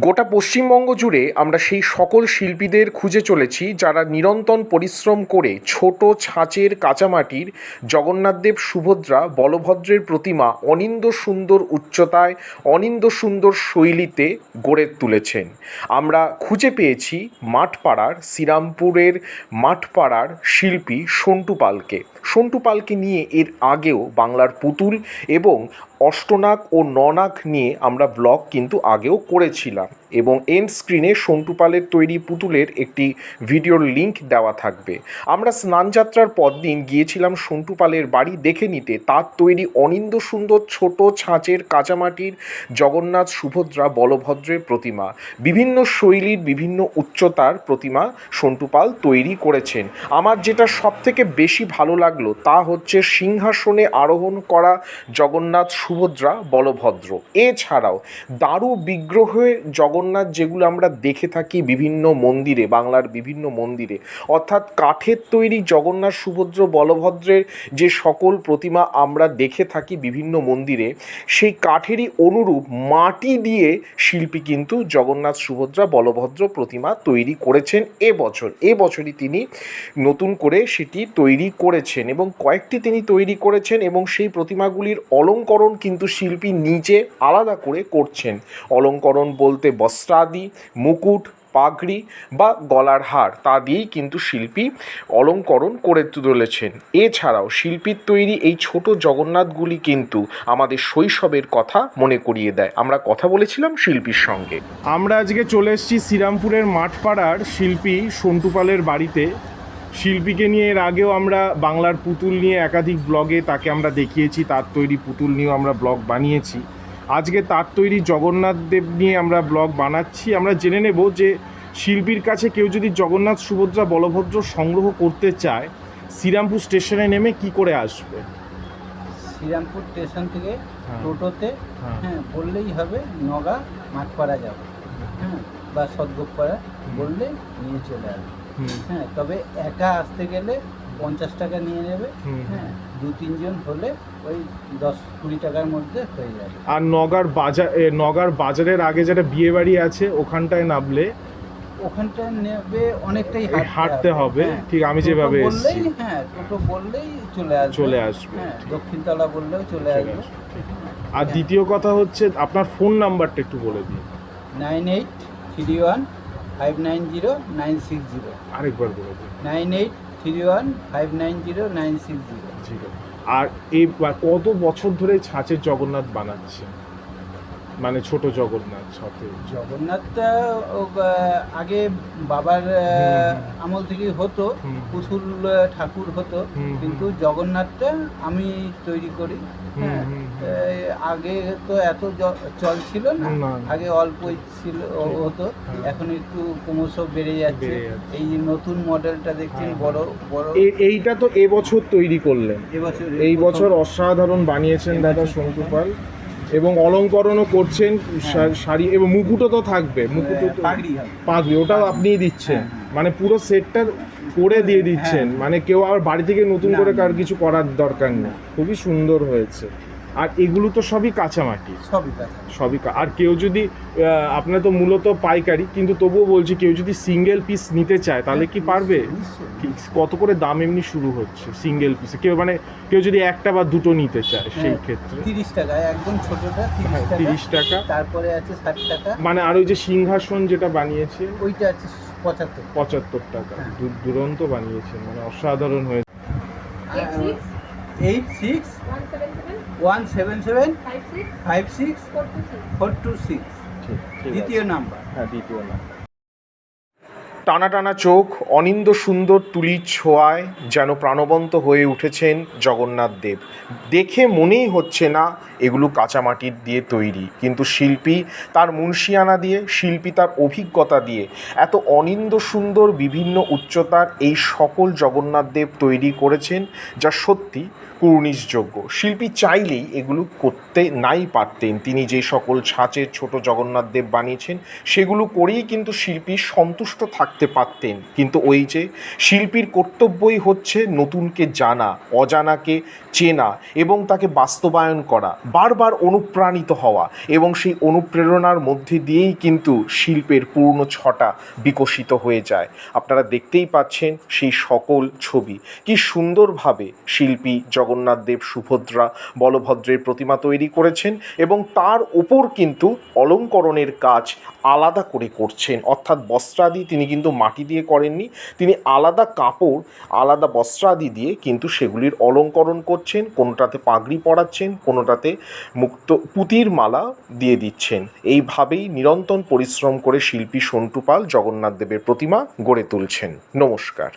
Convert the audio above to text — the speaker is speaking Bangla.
গোটা পশ্চিমবঙ্গ জুড়ে আমরা সেই সকল শিল্পীদের খুঁজে চলেছি যারা নিরন্তর পরিশ্রম করে ছোট ছাঁচের কাঁচামাটির জগন্নাথদেব সুভদ্রা বলভদ্রের প্রতিমা অনিন্দ সুন্দর উচ্চতায়, অনিন্দ সুন্দর শৈলীতে গড়ে তুলেছেন। আমরা খুঁজে পেয়েছি মাঠপাড়ার, শ্রীরামপুরের মাঠপাড়ার শিল্পী সন্টু পালকে। সন্টু পালকে নিয়ে এর আগেও বাংলার পুতুল এবং অষ্টনাগ ও ননাগ নিয়ে আমরা ব্লগ কিন্তু আগেও করেছিলাম এবং এন্ড স্ক্রিনে সন্টু পালের তৈরি পুতুলের একটি ভিডিওর লিংক দেওয়া থাকবে। আমরা স্নানযাত্রার পরদিন গিয়েছিলাম সন্টু পালের বাড়ি দেখে নিতে। তার তৈরি অনিন্দ সুন্দর ছোট ছাঁচের কাঁচামাটির জগন্নাথ সুভদ্রা বলভদ্রের প্রতিমা। বিভিন্ন শৈলীর বিভিন্ন উচ্চতার প্রতিমা সন্টু পাল তৈরি করেছেন। আমার যেটা সবথেকে বেশি ভালো লাগল তা হচ্ছে সিংহাসনে আরোহণ করা জগন্নাথ সুভদ্রা বলভদ্র। এছাড়াও দারু বিগ্রহে জগন্নাথ যেগুলো আমরা দেখে থাকি বিভিন্ন মন্দিরে, বাংলার বিভিন্ন মন্দিরে, অর্থাৎ কাঠের তৈরি জগন্নাথ, সুভদ্র, বলভদ্রের যে সকল প্রতিমা আমরা দেখে থাকি বিভিন্ন মন্দিরে, সেই কাঠেরই অনুরূপ মাটি দিয়ে শিল্পী কিন্তু জগন্নাথ, সুভদ্রা, বলভদ্র প্রতিমা তৈরি করেছেন এবছর। এবছরই তিনি নতুন করে সেটি তৈরি করেছেন এবং কয়েকটি তিনি তৈরি করেছেন এবং সেই প্রতিমাগুলির অলঙ্করণ কিন্তু শিল্পী নিজে আলাদা করে করছেন। অলঙ্করণ বলতে বস্ত্রাদি, মুকুট, পাগড়ি বা গলার হার, তা দিয়েই কিন্তু শিল্পী অলঙ্করণ করে তুলেছেন। এছাড়াও শিল্পীর তৈরি এই ছোট জগন্নাথগুলি কিন্তু আমাদের শৈশবের কথা মনে করিয়ে দেয়। আমরা কথা বলেছিলাম শিল্পীর সঙ্গে। আমরা আজকে চলে এসেছি শ্রীরামপুরের মাঠপাড়ার শিল্পী সন্টু পালের বাড়িতে। শিল্পীকে নিয়ে এর আগেও আমরা বাংলার পুতুল নিয়ে একাধিক ব্লগে তাকে আমরা দেখিয়েছি তার তৈরি পুতুল নিয়েও আমরা ব্লগ বানিয়েছি। আজকে তার তৈরি জগন্নাথ দেব নিয়ে আমরা ব্লগ বানাচ্ছি। আমরা জেনে নেব যে শিল্পীর কাছে কেউ যদি জগন্নাথ সুভদ্রা বলভদ্র সংগ্রহ করতে চায় শ্রীরামপুর স্টেশনে নেমে কি করে আসবে? শ্রীরামপুর স্টেশন থেকে হ্যাঁ। টোটোতে হ্যাঁ। হ্যাঁ বললেই হবে নগা মাঠপাড়া যাবে। হ্যাঁ বা সদগোপাড়া বললেই নিয়ে চলে আসবে। হ্যাঁ তবে একা আসতে গেলে পঞ্চাশ টাকা নিয়ে নেবে। হ্যাঁ দু তিনজন হলে ওই দশ কুড়ি টাকার মধ্যে হয়ে যাবে। আর নগার বাজার নগার বাজারের আগে যেটা বিয়ে বাড়ি আছে ওখানটায় নামলে? ওখানটা নেবে অনেকটাই হাঁটতে হবে। হ্যাঁ। ঠিক আমি যেভাবে এসেছি। হ্যাঁ টোটো বললেই চলে আসবে। চলে আসবে হ্যাঁ দক্ষিণতলা বললেও চলে আসবে। আসবে, আর দ্বিতীয় কথা হচ্ছে আপনার ফোন নাম্বারটা একটু বলে দিন। Nine eight three one five nine zero nine six zero আরেকবার বলে দিন nine eight three one five nine zero nine six zero আর এই কত বছর ধরে ছাঁচের জগন্নাথ বানাচ্ছে মানে ছোট জগন্নাথ ছাতে জগন্নাথটা আগে বাবার আমল থেকেই হতো। পুতুল ঠাকুর হতো কিন্তু জগন্নাথটা আমি তৈরি করি হ্যাঁ। আগে তো এত চল ছিল না। আগে অল্পই ছিল হতো হ্যাঁ। এখন একটু ক্রমশ বেড়ে যাচ্ছে। এই নতুন মডেলটা দেখছেন হ্যাঁ, বড় বড়। এইটা তো এবছর তৈরি করলেন। এবছর এই বছর অসাধারণ বানিয়েছেন দাদা এবছর শঙ্কু পাল এবং অলঙ্করণও করছেন শাড়ি এবং মুকুটও তো থাকবে মুকুটও পাগড়ি ওটাও আপনিই দিচ্ছেন। হ্যাঁ, হ্যাঁ। মানে পুরো সেটটা করে দিয়ে দিচ্ছেন। হ্যাঁ। মানে কেউ আবার বাড়ি থেকে নতুন করে। কার কিছু করার দরকার নেই। খুবই সুন্দর হয়েছে। আর এগুলো তো সবই কাঁচামাটি। সবই সবই কা- আর কেউ যদি আপনার তো মূলত পাইকারি কিন্তু তবুও বলছি কেউ যদি সিঙ্গেল পিস নিতে চায় তাহলে কি পারবে? ঠিক কত করে দাম এমনি শুরু হচ্ছে সিঙ্গেল পিসে কেউ মানে কেউ যদি একটা বা দুটো নিতে চায় সেই হ্যাঁ, ক্ষেত্রে। তিরিশ টাকা একদম ছোটটা হ্যাঁ, তিরিশ টাকা। তারপরে আছে ষাট টাকা। মানে আর ওই যে সিংহাসন যেটা বানিয়েছে? ওইটা আছে পঁচাত্তর পঁচাত্তর টাকা। হ্যাঁ। দুরন্ত বানিয়েছেন মানে অসাধারণ হয়েছে। Eight six one seven seven five six four two six. দ্বিতীয় নাম্বার। হ্যাঁ দ্বিতীয় না টানা টানা চোখ, অনিন্দ সুন্দর তুলির ছোঁয়ায় যেন প্রাণবন্ত হয়ে উঠেছেন জগন্নাথ দেব। দেখে মনেই হচ্ছে না এগুলো কাঁচামাটির দিয়ে তৈরি, কিন্তু শিল্পী তার মুন্সিয়ানা দিয়ে, শিল্পী তার অভিজ্ঞতা দিয়ে, এত অনিন্দ সুন্দর বিভিন্ন উচ্চতার এই সকল জগন্নাথ দেব তৈরি করেছেন যা সত্যি কুর্নিশযোগ্য। শিল্পী চাইলেই এগুলো করতে নাই পারতেন। তিনি যে সকল ছাঁচের ছোট জগন্নাথ দেব বানিয়েছেন, সেগুলো করেই কিন্তু শিল্পী সন্তুষ্ট থাকতে থাকতে পারতেন। কিন্তু ওই যে শিল্পীর কর্তব্যই হচ্ছে নতুনকে জানা, অজানাকে চেনা এবং তাকে বাস্তবায়ন করা, বারবার অনুপ্রাণিত হওয়া এবং সেই অনুপ্রেরণার মধ্যে দিয়েই কিন্তু শিল্পের পূর্ণ ছটা বিকশিত হয়ে যায়। আপনারা দেখতেই পাচ্ছেন সেই সকল ছবি। কি সুন্দরভাবে শিল্পী জগন্নাথ দেব সুভদ্রা বলভদ্রের প্রতিমা তৈরি করেছেন এবং তার ওপর কিন্তু অলঙ্করণের কাজ আলাদা করে করছেন। অর্থাৎ বস্ত্রাদি তিনি কিন্তু মাটি দিয়ে করেননি। তিনি আলাদা কাপড়, আলাদা বস্ত্রাদি দিয়ে কিন্তু সেগুলির অলঙ্করণ করছেন, কোনোটাতে পাগড়ি পরাচ্ছেন, কোনোটাতে মুক্ত পুতির মালা দিয়ে দিচ্ছেন। এইভাবেই নিরন্তর পরিশ্রম করে শিল্পী সন্টু পাল জগন্নাথ দেবের প্রতিমা গড়ে তুলছেন। নমস্কার।